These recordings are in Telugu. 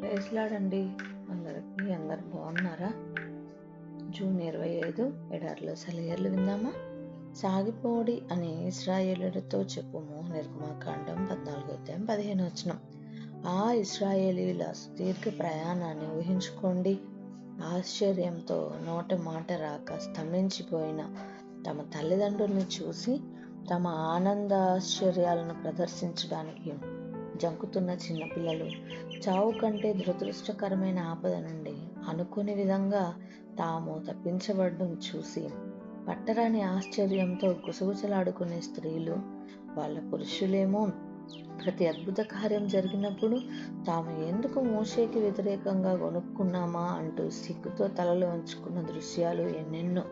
ప్రైజ్లాడండి అందరికీ అందరు బాగున్నారా? జూన్ ఇరవై ఐదు ఎడారిలో సెలయర్లు విందామా? సాగిపోడి అని ఇస్రాయేలులతో చెప్పుము నిర్గమాకాండం పద్నాలుగు అధ్యాయం పదిహేను వచ్చిన ఆ ఇస్రాయేలీల సుదీర్ఘ ప్రయాణాన్ని ఊహించుకోండి. ఆశ్చర్యంతో నోట మాట రాక స్తంభించిపోయిన తమ తల్లిదండ్రుల్ని చూసి తమ ఆనంద ఆశ్చర్యాలను ప్రదర్శించడానికి జంకుతున్న చిన్నపిల్లలు చావు కంటే దురదృష్టకరమైన ఆపద నుండి అనుకునే విధంగా తాము తప్పించబడడం చూసి పట్టరాని ఆశ్చర్యంతో గుసగుసలాడుకునే స్త్రీలు వాళ్ళ పురుషులేమో ప్రతి అద్భుత కార్యం జరిగినప్పుడు తాము ఎందుకు మోషేకి వ్యతిరేకంగా కొనుక్కున్నామా అంటూ సిగ్గుతో తలలు ఉంచుకున్న దృశ్యాలు ఎన్నెన్నో.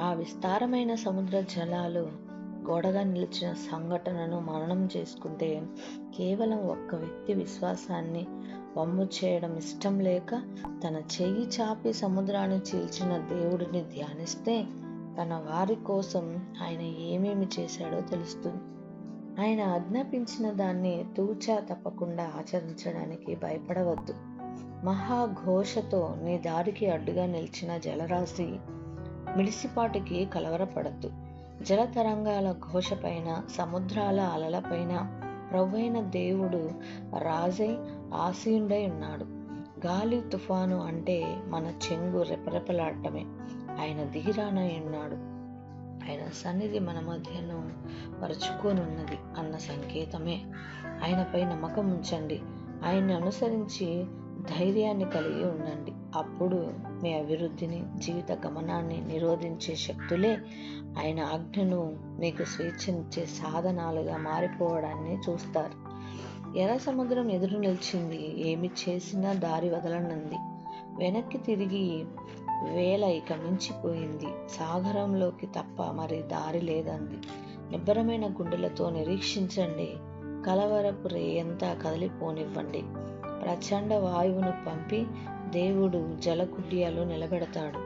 ఆ విస్తారమైన సముద్ర జలాలు గోడగా నిలిచిన సంఘటనను మననం చేసుకుంటే కేవలం ఒక్క వ్యక్తి విశ్వాసాన్ని వమ్ము చేయడం ఇష్టం లేక తన చెయ్యి చాపి సముద్రాన్ని చీల్చిన దేవుడిని ధ్యానిస్తే తన వారి కోసం ఆయన ఏమేమి చేశాడో తెలుస్తుంది. ఆయన ఆజ్ఞాపించిన దాన్ని తూచా తప్పకుండా ఆచరించడానికి భయపడవద్దు. మహాఘోషతో నీ దారికి అడ్డుగా నిలిచిన జలరాశి మిడిసిపాటికి కలవరపడద్దు. జలతరంగాల ఘోషపైన సముద్రాల అలలపైన ప్రవ్వైన దేవుడు రాజై ఆసీనుడై ఉన్నాడు. గాలి తుఫాను అంటే మన చెంగు రెపరెపలాడటమే. ఆయన ధీరానై ఉన్నాడు. ఆయన సన్నిధి మన మధ్యను పరుచుకోనున్నది అన్న సంకేతమే. ఆయనపై నమ్మకం ఉంచండి ఆయన్ని అనుసరించి ధైర్యాన్ని కలిగి ఉండండి. అప్పుడు మీ అభివృద్ధిని జీవిత గమనాన్ని నిరోధించే శక్తులే ఆయన ఆజ్ఞను మీకు స్వేచ్ఛనిచ్చే సాధనాలుగా మారిపోవడాన్ని చూస్తారు. ఎర్ర సముద్రం ఎదురు నిలిచింది. ఏమి చేసినా దారి వదలనంది. వెనక్కి తిరిగి వేల ఇక మించిపోయింది. సాగరంలోకి తప్ప మరి దారి లేదంది. నిబ్బరమైన గుండెలతో నిరీక్షించండి. కలవరపు రేయంతా కదిలిపోనివ్వండి. ప్రచండ వాయువును పంపి దేవుడు జలకుడ్యాలు నిలబెడతాడు.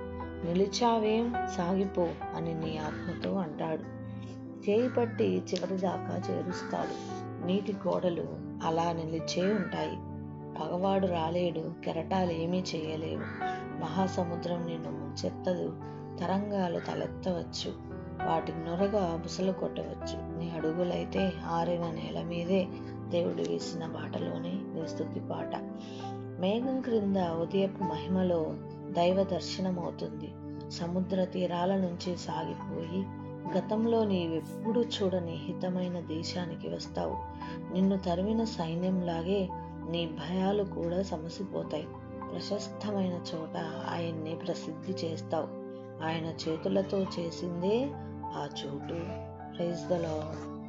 నిలిచావేం? సాగిపో అని నీ ఆత్మతో అంటాడు. చేయి పట్టి చివరిదాకా చేరుస్తాడు. నీటి గోడలు అలా నిలిచే ఉంటాయి. పగవాడు రాలేడు కెరటాలు ఏమీ చేయలేవు. మహాసముద్రం నిన్ను ముంచెత్తదు. తరంగాలు తలెత్తవచ్చు. వాటి నొరగా బుసలు కొట్టవచ్చు. నీ అడుగులైతే ఆరిన నేల మీదే దేవుడు వేసిన బాటలోనే నీ స్థుతి పాట. మేఘం క్రింద ఉదయపు మహిమలో దైవ దర్శనం అవుతుంది సముద్ర తీరాల నుంచి సాగిపోయి గతంలో నీవెప్పుడు చూడని హితమైన దేశానికి వస్తావు. నిన్ను తరిమిన సైన్యంలాగే నీ భయాలు కూడా సమసిపోతాయి. ప్రశస్తమైన చోట ఆయన్ని ప్రసిద్ధి చేస్తావు. ఆయన చేతులతో చేసిందే ఆ చోటు. Praise the lord